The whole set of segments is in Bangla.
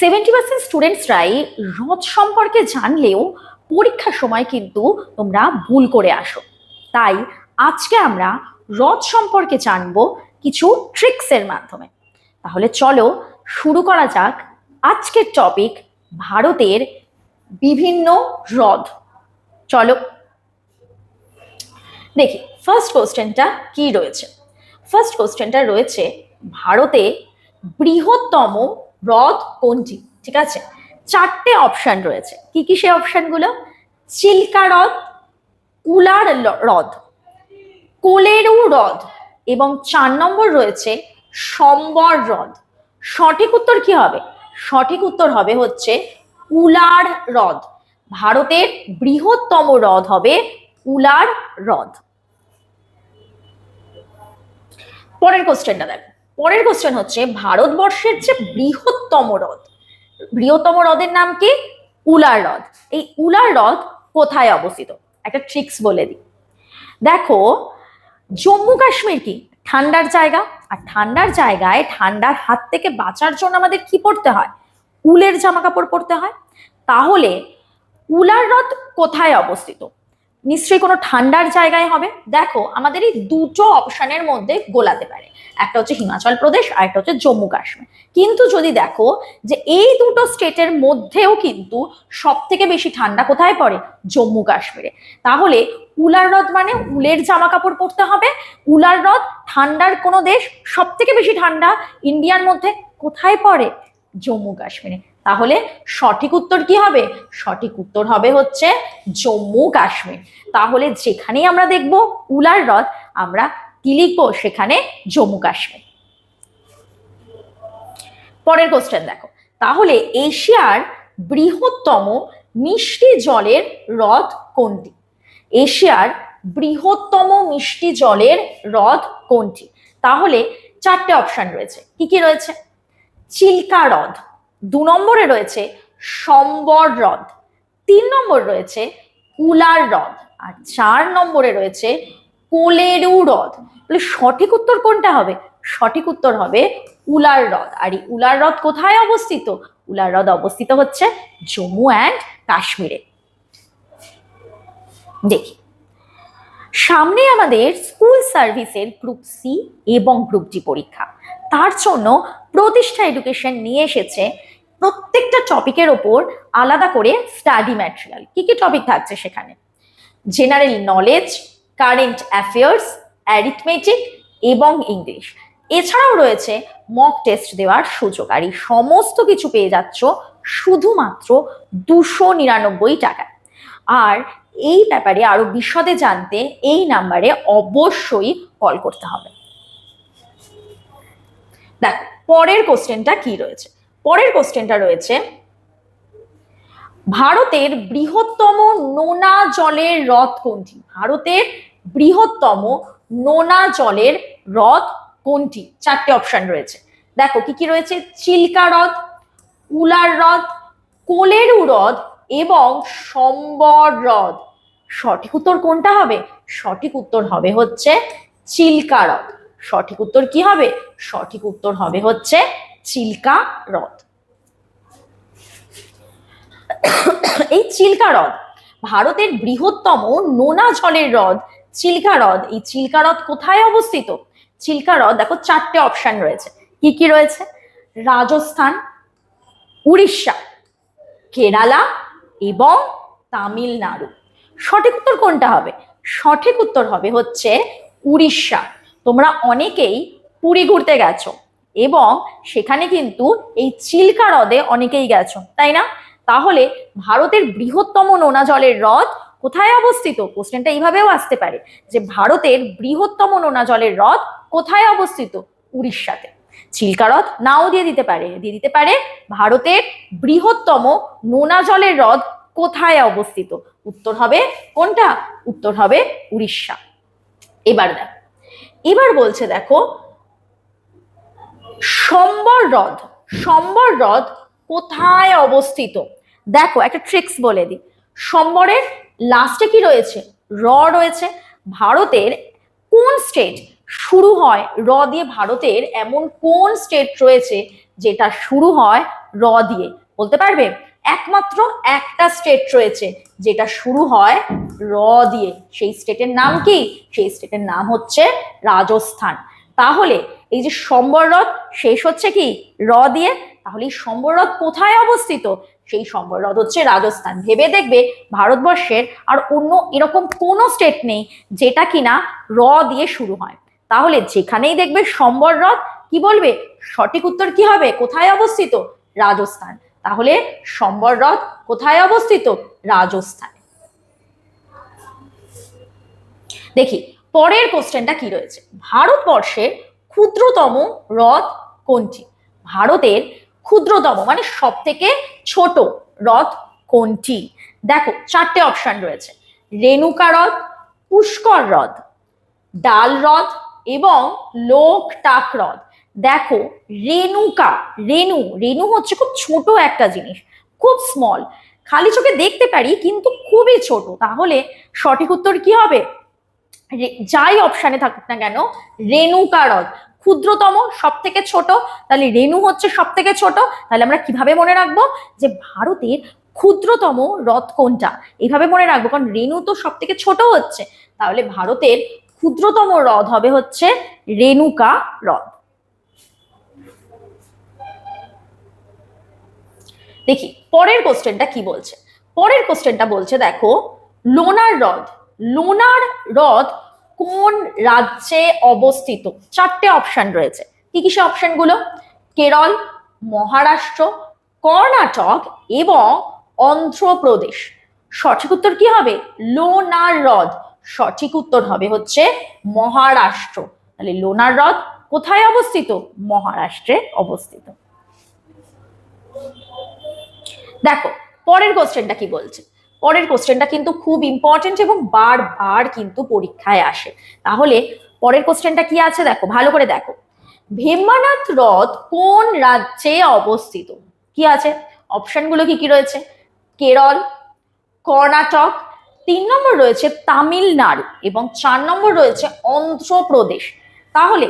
সেভেন্টি পার্সেন্ট স্টুডেন্টসরাই হ্রদ সম্পর্কে জানলেও পরীক্ষার সময় কিন্তু তোমরা ভুল করে আসো। তাই আজকে আমরা হ্রদ সম্পর্কে জানব কিছু ট্রিক্সের মাধ্যমে। তাহলে চলো শুরু করা যাক আজকের টপিক ভারতের বিভিন্ন হ্রদ। চলো। দেখি ফার্স্ট কোশ্চেনটা কি রয়েছে? ফার্স্ট কোশ্চেনটা রয়েছে, ভারতে বৃহত্তম হ্রদ কোনটি? ঠিক আছে? চারটে অপশন রয়েছে। কি কি সেই অপশনগুলো চিল্কা হ্রদ, কুলার হ্রদ, কোলেরু হ্রদ এবং চার নম্বর রয়েছে সম্বর হ্রদ। সঠিক উত্তর কি হবে? সঠিক উত্তর হবে হচ্ছে উলার হ্রদ। ভারতের বৃহত্তম হ্রদ হবে উলার হ্রদ। পরের কোশ্চেনটা দেখো। পরের কোশ্চেন হচ্ছে, ভারতবর্ষের যে বৃহত্তম হ্রদ, বৃহত্তম হ্রদের নাম কি? উলার হ্রদ। এই উলার হ্রদ কোথায় অবস্থিত? একটা ট্রিক্স বলে দিই। দেখো, জম্মু কাশ্মীর কি? ঠান্ডার জায়গা। আর ঠান্ডার জায়গায় ঠান্ডার হাত থেকে বাঁচার জন্য আমাদের কি পড়তে হয়? উলের জামা কাপড় পরতে হয়। তাহলে উলার হ্রদ কোথায় অবস্থিত? নিশ্চয়ই কোনো ঠান্ডার জায়গায় হবে। দেখো, আমাদের এই দুটো অপশনের মধ্যে গোলাতে পারে। একটা হচ্ছে হিমাচল প্রদেশ, আর একটা হচ্ছে জম্মু কাশ্মীর। কিন্তু যদি দেখো যে এই দুটো স্টেটের মধ্যেও কিন্তু সব থেকে বেশি ঠান্ডা কোথায় পড়ে? জম্মু কাশ্মীরে। তাহলে উলার হ্রদ মানে উলের জামা কাপড় পরতে হবে। উলার হ্রদ ঠান্ডার কোনো দেশ সব থেকে বেশি ঠান্ডা ইন্ডিয়ার মধ্যে কোথায় পড়ে? জম্মু কাশ্মীরে। তাহলে সঠিক উত্তর কি হবে? সঠিক উত্তর হবে হচ্ছে জম্মু কাশ্মীর। তাহলে যেখানেই আমরা দেখব উলার হ্রদ, আমরা কি লিখব? সেখানে জম্মু কাশ্মীর। পরের কোশ্চেন দেখো। তাহলে এশিয়ার বৃহত্তম মিষ্টি জলের হ্রদ কোনটি? এশিয়ার বৃহত্তম মিষ্টি জলের হ্রদ কোনটি? তাহলে চারটে অপশন রয়েছে। কি কি রয়েছে? চিল্কা হ্রদ। দু নম্বরে রয়েছে সম্বর হ্রদ, তিন নম্বর রয়েছে উলার হ্রদ, আর চার নম্বরে রয়েছে কোলেরু হ্রদ। তাহলে সঠিক উত্তর কোনটা হবে? সঠিক উত্তর হবে উলার হ্রদ। আর এই উলার হ্রদ কোথায় অবস্থিত? উলার হ্রদ অবস্থিত হচ্ছে জম্মু অ্যান্ড কাশ্মীরে। দেখি। সামনে আমাদের স্কুল সার্ভিসের গ্রুপ সি এবং গ্রুপ ডি পরীক্ষা। তার জন্য প্রতিষ্ঠা এডুকেশন নিয়ে এসেছে, প্রত্যেকটা টপিকের ওপর আলাদা করে স্টাডি ম্যাটেরিয়াল কি কি টপিক থাকছে সেখানে? General knowledge current affairs arithmetic এবং ইংলিশ এছাড়াও রয়েছে মক টেস্ট দেওয়ার সুযোগ, আর এই সমস্ত কিছু পেয়ে যাচ্ছ শুধুমাত্র দুশো নিরানব্বই টাকায় আর এই ব্যাপারে আরও বিশদে জানতে এই নাম্বারে অবশ্যই কল করতে হবে। দেখো পরের কোশ্চেনটা কি রয়েছে? পরের কোশ্চেনটা রয়েছে, ভারতের বৃহত্তম নোনা জলের হ্রদ কোনটি? ভারতের বৃহত্তম নোনা জলের হ্রদ কোনটি? চারটে অপশন রয়েছে। দেখো, কি কি রয়েছে? চিল্কা হ্রদ, উলার হ্রদ, কোলেরু হ্রদ এবং সম্বর হ্রদ। সঠিক উত্তর কোনটা হবে? সঠিক উত্তর হবে হচ্ছে চিল্কা হ্রদ। সঠিক উত্তর কি হবে? সঠিক উত্তর হবে হচ্ছে চিল্কা হ্রদ। এই চিল্কা হ্রদ ভারতের বৃহত্তম নোনা জলের হ্রদ চিল্কা হ্রদ। এই চিল্কা হ্রদ কোথায় অবস্থিত? চিল্কা হ্রদ, দেখো চারটে অপশন রয়েছে। কি কি রয়েছে? রাজস্থান, উড়িষ্যা, কেরালা এবং তামিলনাড়ু। সঠিক উত্তর কোনটা হবে? সঠিক উত্তর হবে হচ্ছে উড়িষ্যা। তোমরা অনেকেই পুরী ঘুরতে গেছো এবং সেখানে কিন্তু এই চিল্কা হ্রদে অনেকেই গেছো, তাই না? তাহলে ভারতের বৃহত্তম নোনা জলের হ্রদ কোথায় অবস্থিত? কোশ্চেনটা এইভাবেও আসতে পারে যে ভারতের বৃহত্তম নোনা জলের হ্রদ কোথায় অবস্থিত? উড়িষ্যাতে। চিল্কা হ্রদ নাও দিয়ে দিতে পারে, দিয়ে দিতে পারে ভারতের বৃহত্তম নোনা জলের হ্রদ কোথায় অবস্থিত? উত্তর হবে কোনটা? উত্তর হবে উড়িষ্যা। এবার দেখো। এবার বলছে দেখো, সম্বর হ্রদ সম্বর হ্রদ কোথায় অবস্থিত? দেখো, একটা ট্রিক্স বলে দিই। সম্বরের লাস্টে কি রয়েছে? র রয়েছে। ভারতের কোন স্টেট শুরু হয়? র দিয়ে ভারতের এমন কোন স্টেট রয়েছে যেটা শুরু হয় র দিয়ে? বলতে পারবে? একমাত্র একটা স্টেট রয়েছে যেটা শুরু হয় র দিয়ে, সেই স্টেটের নাম কি? সেই স্টেটের নাম হচ্ছে রাজস্থান। তাহলে এই যে সম্বররথ শেষ হচ্ছে কি? র দিয়ে। তাহলে এই সম্বররথ কোথায় অবস্থিত? সেই সম্বররথ হচ্ছে রাজস্থান। ভেবে দেখবে ভারতবর্ষের আর অন্য এরকম কোনো স্টেট নেই যেটা কিনা র দিয়ে শুরু হয়। তাহলে যেখানেই দেখবে সম্বররথ কি বলবে? সঠিক উত্তর কি হবে? কোথায় অবস্থিত? রাজস্থান। তাহলে সম্বররথ কোথায় অবস্থিত? রাজস্থানে। দেখি, পরের কোশ্চেনটা কি রয়েছে? ভারতবর্ষের ক্ষুদ্রতম হ্রদ কোনটি? ভারতের ক্ষুদ্রতম মানে সব থেকে ছোট হ্রদ কোনটি? দেখো, চারটে অপশন রয়েছে। রেণুকা হ্রদ, পুষ্কর হ্রদ, ডাল হ্রদ এবং লোকটাক হ্রদ। দেখো, রেণুকা, রেণু রেণু হচ্ছে খুব ছোট একটা জিনিস, খুব স্মল খালি চোখে দেখতে পারি, কিন্তু খুবই ছোট। তাহলে সঠিক উত্তর কি হবে? যাই অপশানে থাকুক না কেন, রেণুকা হ্রদ ক্ষুদ্রতম সব থেকে ছোট, তাহলে রেণু হচ্ছে সব থেকে ছোট, তাহলে আমরা কীভাবে মনে রাখব? যে ভারতের ক্ষুদ্রতম হ্রদ কোনটা? এইভাবে মনে রাখব, কারণ রেণু তো সব থেকে ছোট হচ্ছে। তাহলে ভারতের ক্ষুদ্রতম হ্রদ হবে হচ্ছে রেণুকা হ্রদ দেখি, পরের কোশ্চেনটা কি বলছে? পরের কোশ্চেনটা বলছে, দেখো, লোনার হ্রদ লোনার হ্রদ কোন রাজ্যে অবস্থিত? চারটে অপশন রয়েছে। কি কি সে অপশনগুলো কেরল, মহারাষ্ট্র, কর্ণাটক এবং অন্ধ্রপ্রদেশ। সঠিক উত্তর কি হবে? লোনার হ্রদ। সঠিক উত্তর হবে হচ্ছে মহারাষ্ট্র। তাহলে লোনার হ্রদ কোথায় অবস্থিত? মহারাষ্ট্রে অবস্থিত। দেখো, পরের কোশ্চেনটা কি বলছে? পরের কোশ্চেনটা কিন্তু খুব ইম্পর্টেন্ট এবং বারবার কিন্তু পরীক্ষায় আসে। তাহলে পরের কোশ্চেনটা কি আছে দেখো, ভালো করে দেখো। ভীমানাথ হ্রদ কোন রাজ্যে অবস্থিত? কি আছে? অপশনগুলো কি কি রয়েছে? কেরল, কর্ণাটক, তিন নম্বর রয়েছে তামিলনাড়ু এবং চার নম্বর রয়েছে অন্ধ্রপ্রদেশ। তাহলে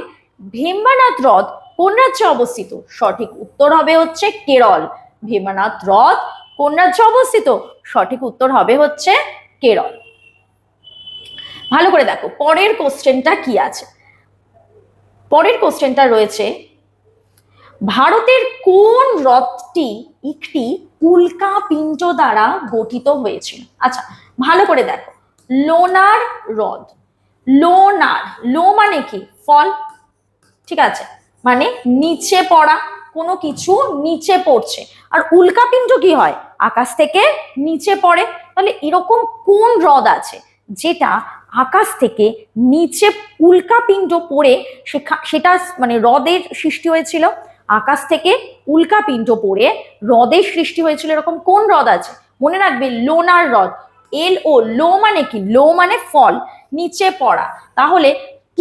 ভীমবানাথ হ্রদ কোন রাজ্যে অবস্থিত? সঠিক উত্তর হবে হচ্ছে কেরল। ভীমনাথ হ্রদ কোন রাজ্যে অবস্থিত? সঠিক উত্তর হবে হচ্ছে কেরল। ভালো করে দেখো, পরের কোশ্চেনটা কি আছে? পরের কোশ্চেনটা রয়েছে, ভারতের কোন হ্রদটি একটি উল্কা পিণ্ড দ্বারা গঠিত হয়েছিল আচ্ছা ভালো করে দেখো, লোনার হ্রদ। লোনার, লো মানে কি? ফল, ঠিক আছে? মানে নিচে পড়া, কোনো কিছু নিচে পড়ছে। আর উল্কাপিণ্ড কি হয়? আকাশ থেকে নিচে পড়ে। তাহলে এরকম কোন হ্রদ আছে যেটা আকাশ থেকে নিচে উল্কাপিণ্ড পড়ে সেটা মানে হ্রদের সৃষ্টি হয়েছিল? আকাশ থেকে উল্কাপিণ্ড পড়ে হ্রদের সৃষ্টি হয়েছিল এরকম কোন হ্রদ আছে? মনে রাখবে লোনার হ্রদ। এল ও লো মানে কি? লো মানে ফল। নিচে পড়া। তাহলে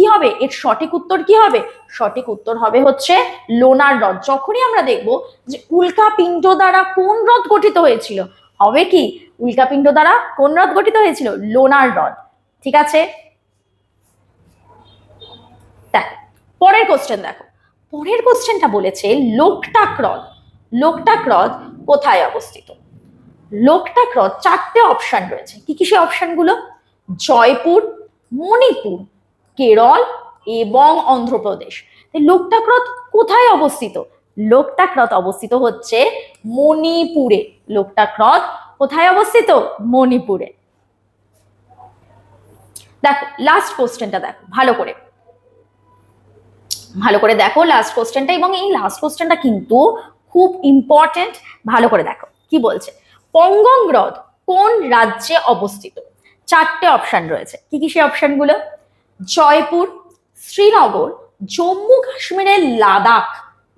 কি হবে? এর সঠিক উত্তর কি হবে? সঠিক উত্তর হবে হচ্ছে লোনার হ্রদ। যখনই আমরা দেখব যে উল্কাপিণ্ড দ্বারা কোন হ্রদ গঠিত হয়েছিল, হবে কি? উল্কাপিণ্ড দ্বারা কোন হ্রদ গঠিত হয়েছিল? লোনার হ্রদ। ঠিক আছে? পরের কোশ্চেন দেখো। পরের কোশ্চেনটা বলেছে লোকটাক হ্রদ। লোকটাক হ্রদ কোথায় অবস্থিত? লোকটাক হ্রদ চারটে অপশন রয়েছে। কি কি সেই অপশনগুলো জয়পুর, মণিপুর কেরল এবং অন্ধ্রপ্রদেশ। লোকটাক হ্রদ কোথায় অবস্থিত? লোকটাক হ্রদ অবস্থিত হচ্ছে মণিপুরে। লোকটাক হ্রদ কোথায় অবস্থিত? মণিপুরে। দেখো লাস্ট কোশ্চেনটা দেখো, ভালো করে। ভালো করে দেখো লাস্ট কোশ্চেনটা এবং এই লাস্ট কোশ্চেনটা কিন্তু খুব ইম্পর্টেন্ট ভালো করে দেখো। কি বলছে? পঙ্গং হ্রদ কোন রাজ্যে অবস্থিত? চারটে অপশন রয়েছে। কি কি সেই অপশনগুলো জয়পুর, শ্রীনগর, জম্মু কাশ্মীরের লাদাখ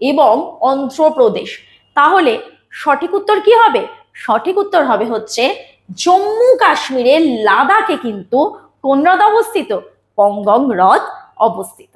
এবং অন্ধ্রপ্রদেশ। তাহলে সঠিক উত্তর কি হবে? সঠিক উত্তর হবে হচ্ছে জম্মু কাশ্মীরের লাদাখে কিন্তু কোন হ্রদ অবস্থিত? পঙ্গং হ্রদ অবস্থিত।